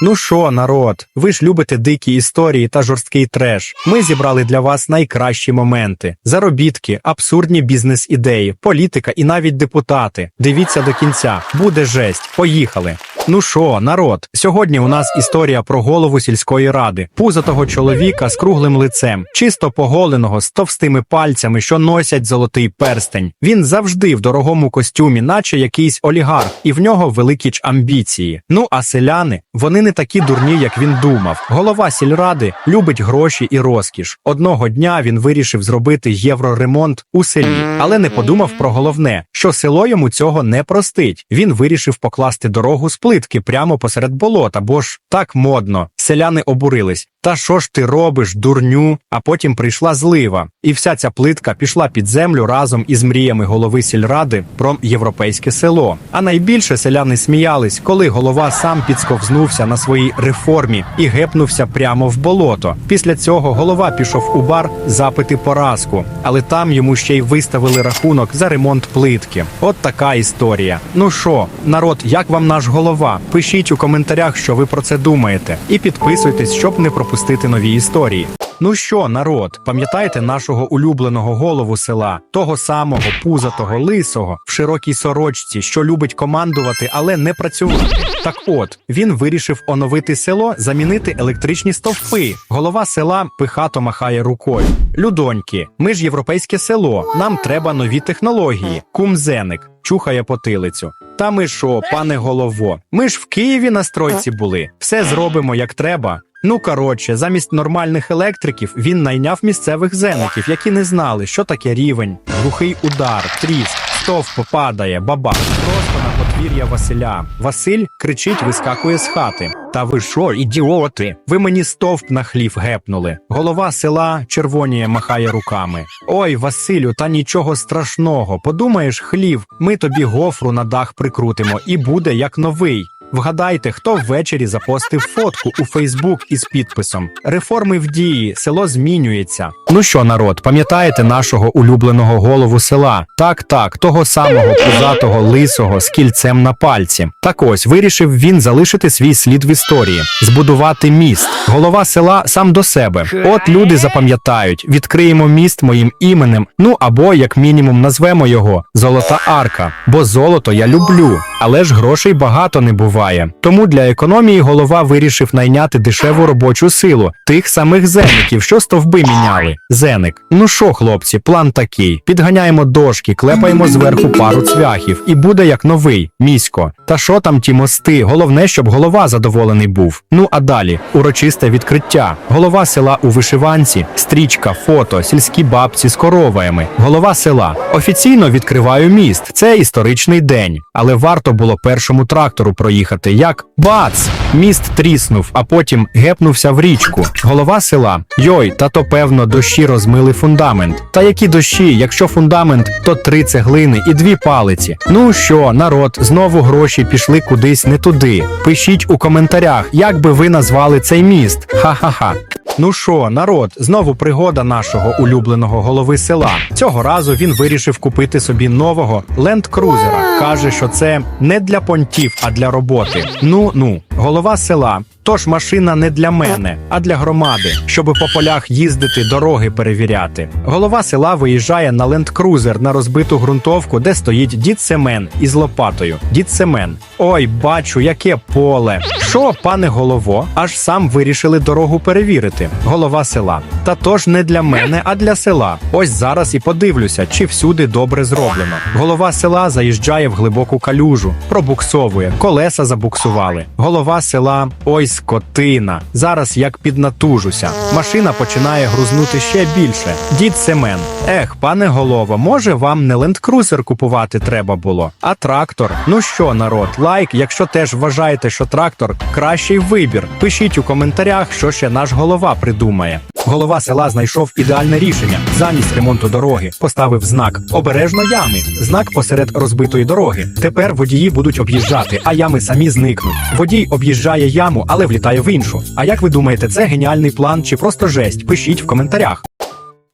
Ну що, народ, ви ж любите дикі історії та жорсткий треш. Ми зібрали для вас найкращі моменти: заробітки, абсурдні бізнес-ідеї, політика і навіть депутати. Дивіться до кінця, буде жесть. Поїхали. Ну що, народ, сьогодні у нас історія про голову сільської ради, пузатого чоловіка з круглим лицем, чисто поголеного, з товстими пальцями, що носять золотий перстень. Він завжди в дорогому костюмі, наче якийсь олігарх, і в нього великі ж амбіції. Ну а селяни, вони не такі дурні, як він думав. Голова сільради любить гроші і розкіш. Одного дня він вирішив зробити євроремонт у селі, але не подумав про головне, що село йому цього не простить. Він вирішив покласти дорогу з плитки прямо посеред болота, бо ж так модно. Селяни обурились. Та що ж ти робиш, дурню? А потім прийшла злива, і вся ця плитка пішла під землю разом із мріями голови сільради про європейське село. А найбільше селяни сміялись, коли голова сам підсковзнувся на своїй реформі і гепнувся прямо в болото. Після цього голова пішов у бар запити поразку, але там йому ще й виставили рахунок за ремонт плитки. От така історія. Ну що, народ, як вам наш голова? Пишіть у коментарях, що ви про це думаєте, і підписуйтесь, щоб не пропустити нові історії. Ну що, народ, пам'ятаєте нашого улюбленого голову села, того самого пузатого лисого в широкій сорочці, що любить командувати, але не працювати. Так от він вирішив оновити село, замінити електричні стовпи. Голова села пихато махає рукою. Людоньки, ми ж європейське село. Нам треба нові технології. Кумзеник чухає потилицю. Та ми що, пане голово? Ми ж в Києві на стройці були. Все зробимо як треба. Ну коротше, замість нормальних електриків він найняв місцевих зеників, які не знали, що таке рівень, глухий удар, тріск, стовп падає, баба. Просто на подвір'я Василя. Василь кричить, вискакує з хати. Та ви що, ідіоти? Ви мені стовп на хлів гепнули. Голова села червоніє махає руками. Ой, Василю, та нічого страшного. Подумаєш, хлів, ми тобі гофру на дах прикрутимо, і буде як новий. Вгадайте, хто ввечері запостив фотку у Фейсбук із підписом Реформи в дії, село змінюється. Ну що, народ, пам'ятаєте нашого улюбленого голову села? Так, так, того самого пузатого лисого з кільцем на пальці. Так ось вирішив він залишити свій слід в історії, збудувати міст. Голова села сам до себе. От люди запам'ятають, відкриємо міст моїм іменем. Ну або як мінімум назвемо його Золота Арка. Бо золото я люблю, але ж грошей багато не буває. Тому для економії голова вирішив найняти дешеву робочу силу тих самих зеників, що стовби міняли. Зеник. Ну що, хлопці, план такий: підганяємо дошки, клепаємо зверху пару цвяхів, і буде як новий, місько. Та що там ті мости? Головне, щоб голова задоволений був. Ну а далі урочисте відкриття. Голова села у вишиванці, стрічка, фото, сільські бабці з короваями. Голова села. Офіційно відкриваю міст. Це історичний день. Але варто було першому трактору проїхати. Як бац! Міст тріснув, а потім гепнувся в річку. Голова села. Йой, та то певно дощі розмили фундамент. Та які дощі, якщо фундамент, то три цеглини і дві палиці. Ну що, народ, знову гроші пішли кудись не туди. Пишіть у коментарях, як би ви назвали цей міст. Ха-ха-ха. Ну що, народ, знову пригода нашого улюбленого голови села. Цього разу він вирішив купити собі нового ленд-крузера. Каже, що це не для понтів, а для роботи. Ну ну, голова села. Тож машина не для мене, а для громади, щоби по полях їздити, дороги перевіряти. Голова села виїжджає на ленд-крузер на розбиту ґрунтовку, де стоїть дід Семен із лопатою. Дід Семен. Ой, бачу, яке поле. Що, пане голово, аж сам вирішили дорогу перевірити. Голова села. Та тож не для мене, а для села. Ось зараз і подивлюся, чи всюди добре зроблено. Голова села заїжджає в глибоку калюжу, пробуксовує, колеса забуксували. Голова села. Ой, скотина. Зараз як піднатужуся. Машина починає грузнути ще більше. Дід Семен. Ех, пане голово, може вам не лендкрузер купувати треба було, а трактор. Ну що, народ, лайк, якщо теж вважаєте, що трактор кращий вибір. Пишіть у коментарях, що ще наш голова придумає. Голова села знайшов ідеальне рішення. Замість ремонту дороги поставив знак обережно ями. Знак посеред розбитої дороги. Тепер водії будуть об'їжджати, а ями самі зникнуть. Водій об'їжджає яму, але влітає в іншу. А як ви думаєте, це геніальний план чи просто жесть? Пишіть в коментарях.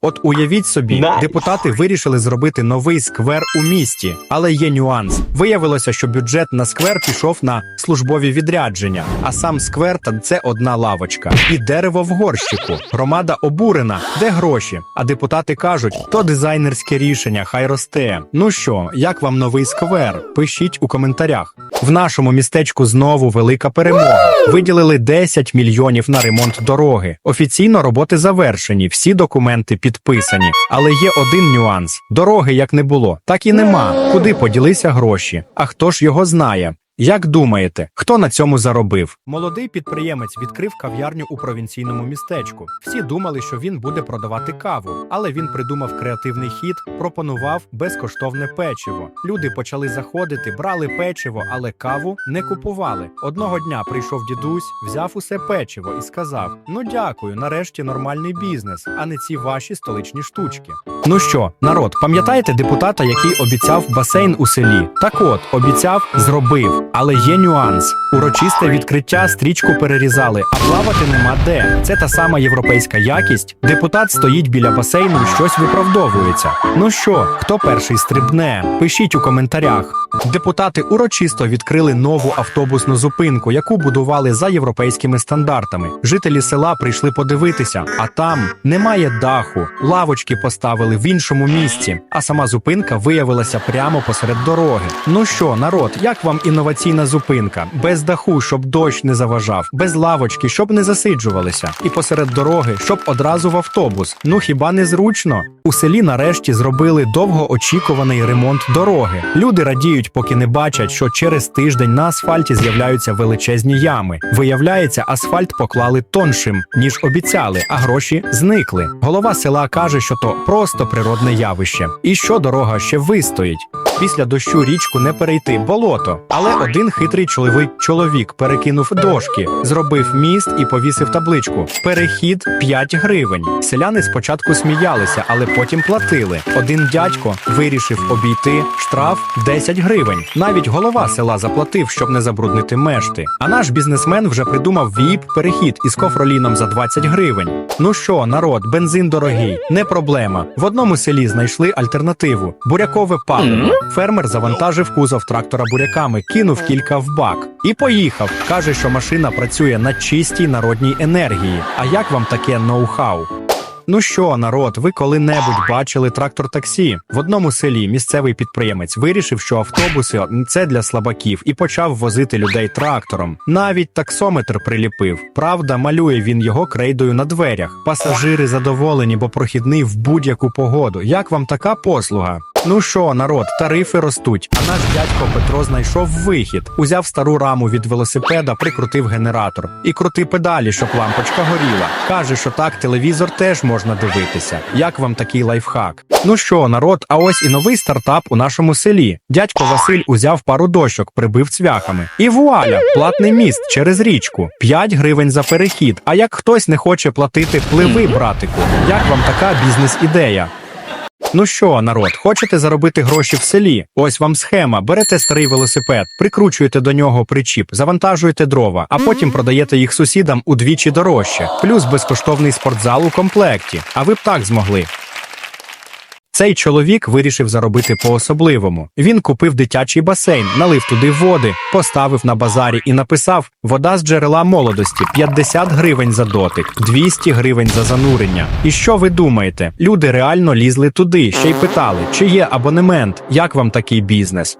От уявіть собі, Найс. депутати вирішили зробити новий сквер у місті, але є нюанс. Виявилося, що бюджет на сквер пішов на службові відрядження, а сам сквер та це одна лавочка і дерево в горщику. Громада обурена, де гроші. А депутати кажуть, то дизайнерське рішення, хай росте. Ну що, як вам новий сквер? Пишіть у коментарях. В нашому містечку знову велика перемога. Виділили 10 мільйонів на ремонт дороги. Офіційно роботи завершені, всі документи підписані. Але є один нюанс: дороги як не було, так і нема. Куди поділися гроші? А хто ж його знає? Як думаєте, хто на цьому заробив? Молодий підприємець відкрив кав'ярню у провінційному містечку. Всі думали, що він буде продавати каву, але він придумав креативний хід, пропонував безкоштовне печиво. Люди почали заходити, брали печиво, але каву не купували. Одного дня прийшов дідусь, взяв усе печиво і сказав: Ну дякую, нарешті нормальний бізнес, а не ці ваші столичні штучки. Ну що, народ, пам'ятаєте депутата, який обіцяв басейн у селі? Так от, обіцяв, зробив. Але є нюанс: урочисте відкриття стрічку перерізали, а плавати нема де. Це та сама європейська якість. Депутат стоїть біля басейну щось виправдовується. Ну що, хто перший стрибне? Пишіть у коментарях. Депутати урочисто відкрили нову автобусну зупинку, яку будували за європейськими стандартами. Жителі села прийшли подивитися, а там немає даху. Лавочки поставили в іншому місці, а сама зупинка виявилася прямо посеред дороги. Ну що, народ, як вам інноваційна зупинка? Без даху, щоб дощ не заважав, без лавочки, щоб не засиджувалися, і посеред дороги, щоб одразу в автобус. Ну хіба не зручно? У селі нарешті зробили довгоочікуваний ремонт дороги. Люди радіють, поки не бачать, що через тиждень на асфальті з'являються величезні ями. Виявляється, асфальт поклали тоншим, ніж обіцяли, а гроші зникли. Голова села каже, що то просто природне явище, і що дорога ще вистоїть. Після дощу річку не перейти болото. Але один хитрий чоловік чоловік перекинув дошки, зробив міст і повісив табличку. Перехід 5 гривень. Селяни спочатку сміялися, але потім платили. Один дядько вирішив обійти штраф 10 гривень. Навіть голова села заплатив, щоб не забруднити мешти. А наш бізнесмен вже придумав віп перехід із кофроліном за 20 гривень. Ну що, народ, бензин дорогий, не проблема. В одному селі знайшли альтернативу: бурякове паливо. Фермер завантажив кузов трактора буряками, кинув кілька в бак і поїхав. Каже, що машина працює на чистій народній енергії. А як вам таке ноу-хау? Ну що, народ, ви коли-небудь бачили трактор таксі? В одному селі місцевий підприємець вирішив, що автобуси це для слабаків, і почав возити людей трактором. Навіть таксометр приліпив. Правда, малює він його крейдою на дверях. Пасажири задоволені, бо прохідний в будь-яку погоду. Як вам така послуга? Ну що, народ, тарифи ростуть. А наш дядько Петро знайшов вихід, узяв стару раму від велосипеда, прикрутив генератор і крути педалі, щоб лампочка горіла. Каже, що так телевізор теж можна дивитися. Як вам такий лайфхак? Ну що, народ, а ось і новий стартап у нашому селі. Дядько Василь узяв пару дощок, прибив цвяхами. І вуаля, платний міст через річку. 5 гривень за перехід. А як хтось не хоче платити, пливи, братику. Як вам така бізнес-ідея? Ну що, народ, хочете заробити гроші в селі? Ось вам схема. Берете старий велосипед, прикручуєте до нього причіп, завантажуєте дрова, а потім продаєте їх сусідам удвічі дорожче, плюс безкоштовний спортзал у комплекті. А ви б так змогли. Цей чоловік вирішив заробити по-особливому. Він купив дитячий басейн, налив туди води, поставив на базарі і написав: вода з джерела молодості 50 гривень за дотик, 200 гривень за занурення. І що ви думаєте? Люди реально лізли туди, ще й питали, чи є абонемент, як вам такий бізнес?